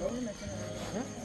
మంచిగా